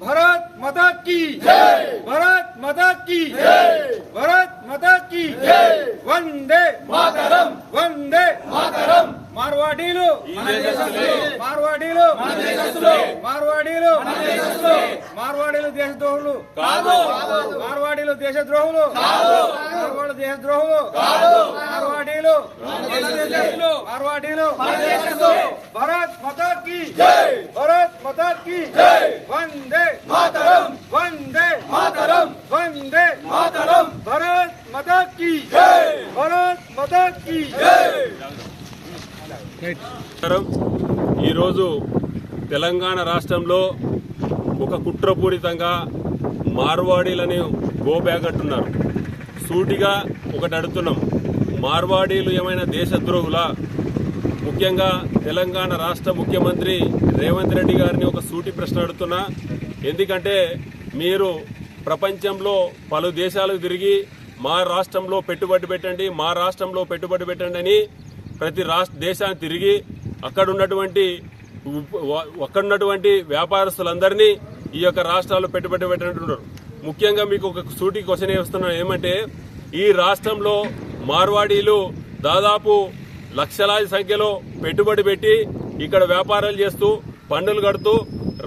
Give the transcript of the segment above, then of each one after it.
భరత్ మదత్కి భరత్ మదత్కి భరత్ మదత్కి వందే మాతరం వందే మాతరం మార్వాడీలు మార్వాడీలు మార్వాడీలు మార్వాడీలు దేశద్రోహులు. కాదు. మార్వాడీలు దేశద్రోహులు. కాదు. మార్వాడు దేశద్రోహులు. కాదు. మార్వాడీలు. మార్వాడీలు. భారత్ మాతా కి జై. భారత్ మాతా కి జై. వందే. మాతరం. వందే. మాతరం. వందే. మాతరం. భారత్ మాతా కి జై. భారత్ మాతా కి జై ఈరోజు తెలంగాణ రాష్ట్రంలో ఒక కుట్రపూరితంగా మార్వాడీలని గోబ్యాగ్ అంటున్నారు. సూటిగా ఒకటి అడుగుతున్నాం. మార్వాడీలు ఏమైనా దేశద్రోహుల ముఖ్యంగా తెలంగాణ రాష్ట్ర ముఖ్యమంత్రి రేవంత్ రెడ్డి గారిని ఒక సూటి ప్రశ్న అడుగుతున్నా. ఎందుకంటే మీరు ప్రపంచంలో పలు దేశాలకు తిరిగి మా రాష్ట్రంలో పెట్టుబడి పెట్టండి మా రాష్ట్రంలో పెట్టుబడి పెట్టండి అని ప్రతి రాష్ట్ర దేశాన్ని తిరిగి అక్కడ ఉన్నటువంటి ఒక్కడున్నటువంటి వ్యాపారస్తులందరినీ ఈ యొక్క రాష్ట్రాల్లో పెట్టుబడి పెట్టినట్టున్నారు ముఖ్యంగా మీకు ఒక సూటి క్వశ్చన్ వేస్తున్నాను ఏమంటే ఈ రాష్ట్రంలో మార్వాడీలు దాదాపు లక్షలాది సంఖ్యలో పెట్టుబడి పెట్టి ఇక్కడ వ్యాపారాలు చేస్తూ పన్నులు కడుతూ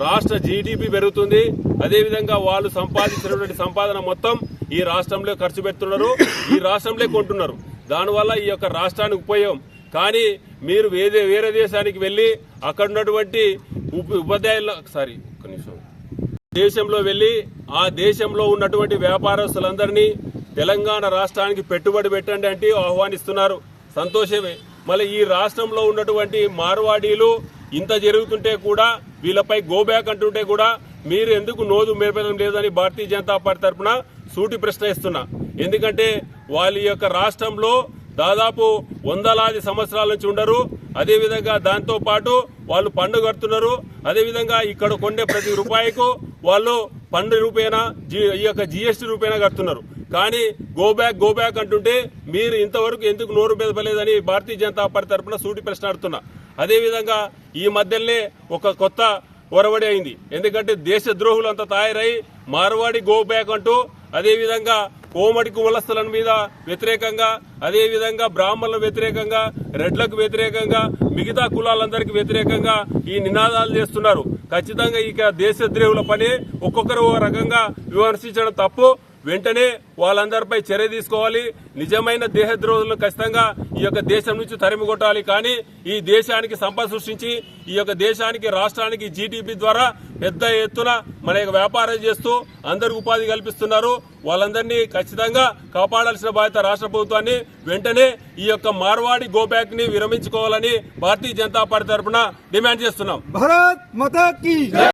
రాష్ట్ర జీడిపి పెరుగుతుంది. అదేవిధంగా వాళ్ళు సంపాదించినటువంటి సంపాదన మొత్తం ఈ రాష్ట్రంలో ఖర్చు పెడుతున్నారు. ఈ రాష్ట్రంలో కొంటున్నారు. దానివల్ల ఈ యొక్క రాష్ట్రానికి ఉపయోగం. కానీ మీరు వేరే వేరే దేశానికి వెళ్ళి అక్కడ ఉన్నటువంటి ఉప ఉపాధ్యాయుల సారీ కనీసం నిమిషం. దేశంలో వెళ్ళి ఆ దేశంలో ఉన్నటువంటి వ్యాపారస్తులందరినీ తెలంగాణ రాష్ట్రానికి పెట్టుబడి పెట్టండి అంటే ఆహ్వానిస్తున్నారు. సంతోషమే. మళ్ళీ ఈ రాష్ట్రంలో ఉన్నటువంటి మార్వాడీలు ఇంత జరుగుతుంటే కూడా వీళ్ళపై గోబ్యాక్ అంటుంటే కూడా మీరు ఎందుకు నోదు మేపడం లేదని భారతీయ జనతా పార్టీ తరఫున సూటి ప్రశ్న ఇస్తున్నా ఎందుకంటే వాళ్ళ యొక్క రాష్ట్రంలో దాదాపు వందలాది సంవత్సరాల నుంచి ఉండరు. అదేవిధంగా దాంతో పాటు వాళ్ళు పన్ను కడుతున్నారు. అదేవిధంగా ఇక్కడ కొండే ప్రతి రూపాయికు వాళ్ళు పన్ను రూపేనా జీ- ఈ యొక్క జిఎస్టీ రూపేనా కడుతున్నారు. కానీ గో బ్యాక్ గో బ్యాక్ అంటుంటే మీరు ఇంతవరకు ఎందుకు నోరు బెదపలేదని భారతీయ జనతా పార్టీ తరఫున సూటి ప్రశ్న అడుగుతున్నా. అదేవిధంగా ఈ మధ్యలోనే ఒక కొత్త ఒరవడి అయింది. ఎందుకంటే దేశ ద్రోహులు అంతా తయారై మార్వాడి గో బ్యాక్ అంటూ అదేవిధంగా కోమడి కులస్తుల మీద వ్యతిరేకంగా అదేవిధంగా బ్రాహ్మణుల వ్యతిరేకంగా రెడ్లకు వ్యతిరేకంగా మిగతా కులాలందరికీ వ్యతిరేకంగా ఈ నినాదాలు చేస్తున్నారు. ఖచ్చితంగా ఇక దేశద్రోహుల పని ఒక్కొక్కరు రకంగా విమర్శించడం తప్పు. వెంటనే వాళ్ళందరిపై చర్య తీసుకోవాలి. నిజమైన దేహద్రోహులను ఖచ్చితంగా ఈ యొక్క దేశం నుంచి తరిమిగొట్టాలి కానీ ఈ దేశానికి సంపద సృష్టించి ఈ యొక్క దేశానికి రాష్ట్రానికి జీడిపి ద్వారా పెద్ద ఎత్తున మన యొక్క వ్యాపారం చేస్తూ అందరికి ఉపాధి కల్పిస్తున్నారు. వాళ్ళందరినీ ఖచ్చితంగా కాపాడాల్సిన బాధ్యత రాష్ట్ర ప్రభుత్వాన్ని. వెంటనే ఈ యొక్క మార్వాడి గోబ్యాక్ని విరమించుకోవాలని భారతీయ జనతా పార్టీ తరఫున డిమాండ్ చేస్తున్నాం.